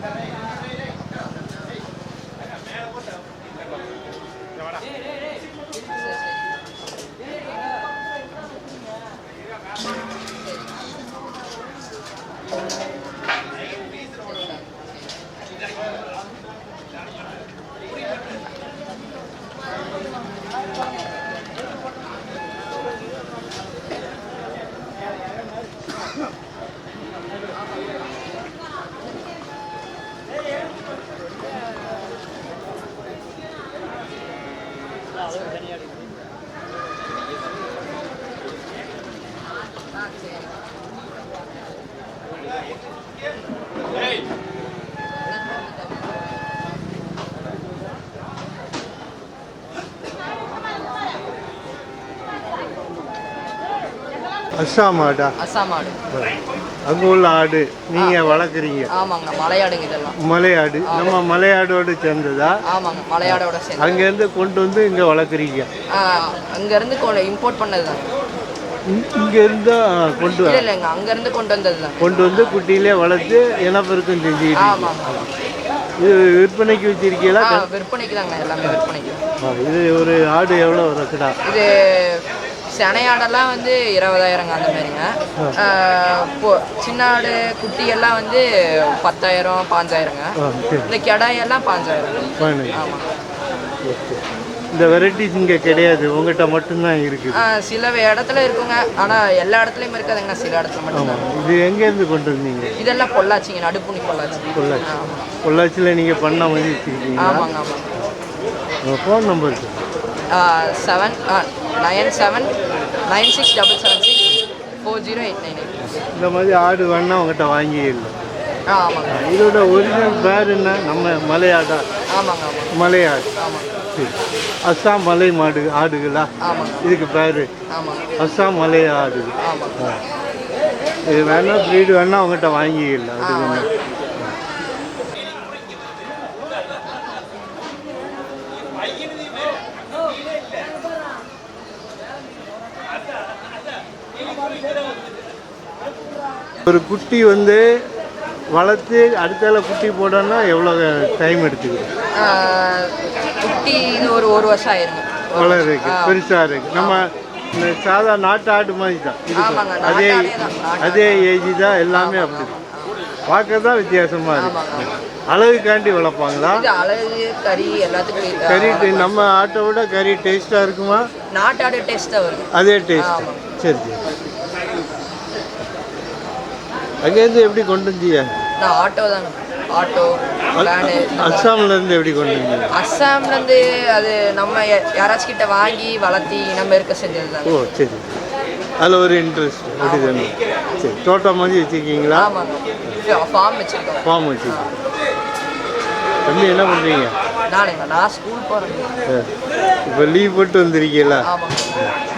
Amen. Hey! Assam ஆடா அஸ்ஸாம் ஆடு அங்கே உள்ள ஆடு நீங்கள் வளர்க்குறீங்க. ஆமாங்க மலையாடுங்க இதெல்லாம். மலையாடு நம்ம மலையாடோடு சேர்ந்ததா? ஆமாங்க மலையாடோட சேர்ந்து அங்கேருந்து கொண்டு வந்து இங்கே வளர்க்குறீங்க. அங்கேருந்து இம்போர்ட் பண்ணது தான் இங்கேருந்து கொண்டு வர இல்லை இல்லைங்க அங்கேருந்து கொண்டு வந்தது தான் கொண்டு வந்து குட்டியிலே வளர்த்து இனப்பெருக்கம் ஆமாங்க இது விற்பனைக்கு வச்சிருக்கீங்களா? விற்பனைக்கு தாங்க எல்லாமே விற்பனைக்கு. இது ஒரு ஆடு எவ்வளோ இருக்குடா? இது சினையாடெல்லாம் வந்து இருபதாயிரங்க அந்த மாதிரிங்க. சின்ன ஆடு குட்டி எல்லாம் வந்து பத்தாயிரம் பாஞ்சாயிரங்க. இந்த கிடாயெல்லாம் பாஞ்சாயிரம். ஆமாம் இந்த வெரைட்டிஸ் இங்கே கிடையாது. உங்கள்கிட்ட மட்டும்தான் இருக்குது. சில இடத்துல இருக்குங்க. ஆனால் எல்லா இடத்துலையும் இருக்காதுங்க. சில இடத்துல மட்டும்தான் இது எங்கேருந்து கொண்டு வந்தீங்க? இதெல்லாம் பொள்ளாச்சிங்க. நடுப்புணி பொள்ளாச்சி. பொள்ளாச்சி. ஆமாம் பொள்ளாச்சியில் நீங்கள் பண்ண மாதிரி வச்சுருக்கீங்களா? ஆமாங்க உங்கள் phone number seven nine seven nine six double seven six four zero eight nine eight. இந்த மாதிரி ஆடு வேணா உங்கள்கிட்ட வாங்கிடலாம் ஆ ஆமாங்க. இதோட ஒரிஜினல் பேர் என்ன? நம்ம மலையாடா. ஆமாங்க ஆமாங்க. மலையாடு. ஆமாங்க. சரி. அஸ்ஸாம் மலை மாடு ஆடுகளா? ஆமாங்க. இதுக்கு பேர். ஆமாங்க. அஸ்ஸாம் மலை ஆடு. ஆமாங்க. இது வேணா ப்ரீடு வேணா உங்கள்கிட்ட வாங்கிடலாம் அது வேணா ஒரு குட்டி வந்து வளர்த்து அடுத்தால குட்டி போடணும்னா எவ்வளோ டைம் எடுத்துக்குது? குட்டி இது ஒரு ஒரு வருஷம் ஆயிருங்க வளருக்கு. பெருசாக இருக்கு. நம்ம இந்த சாதா நாட்டு ஆடு மாதிரி தான். அதே அதே ஏஜ் தான் எல்லாமே அப்படி. பார்க்க தான் வித்தியாசமா இருக்கு. அழகுக்காண்டி வளர்ப்பாங்களா? அழகு கறி எல்லாத்துக்கும் கறி நம்ம ஆட்டை விட கறி டேஸ்ட்டாக இருக்குமா? நாட்டாடு டேஸ்ட்டாக வருது அதே டேஸ்ட். சரி. சரி அங்கேருந்து எப்படி கொண்டு வந்தீங்க? நான் ஆட்டோ தாங்க. ஆட்டோ வேனு அஸ்ஸாம்ல இருந்து எப்படி கொண்டு வந்தீங்க? அஸ்ஸாம்லேருந்து அது நம்ம யாராச்சும் கிட்ட வாங்கி வளர்த்தி நம்ம இருக்க செஞ்சது தாங்க. ஓ சரி. அதில் ஒரு இன்ட்ரெஸ்ட் அப்படி தானே? சரி தோட்டம் மாதிரி வச்சுருக்கீங்களா? ஃபார்ம் வச்சுருக்கோம். ஃபார்ம் வச்சுருக்கீங்க தம்பி என்ன பண்ணுறீங்க நானுங்க நான் ஸ்கூல் போகிறேங்க இப்போ லீவ் போட்டு வந்திருக்கீங்களா? ஆமாங்க.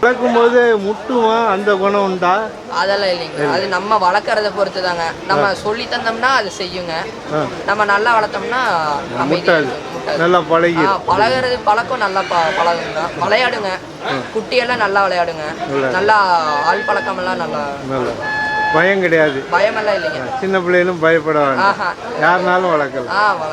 வளர்க்கும்போது முட்டுமா? அந்த குணம் உண்டா? அதெல்லாம் இல்லைங்க. அது நம்ம வளர்க்குறத பொறுத்து தாங்க நம்ம சொல்லி தந்தோம்னா அது செய்யுங்க. நம்ம நல்லா வளர்த்தோம்னா முட்டாது. நல்லா பழகி பழகுறது பழக்கம் நல்லா ப பழகுங்க. விளையாடுங்க. குட்டியெல்லாம் நல்லா விளையாடுங்க. நல்லா. ஆள் பழக்கமெல்லாம் நல்லா நல்லா. பயம் கிடையாது. பயமெல்லாம் இல்லைங்க. சின்ன பிள்ளைகளும் பயப்பட வேண்டாம். யாருனாலும் வளர்க்கலாம். ஆ வள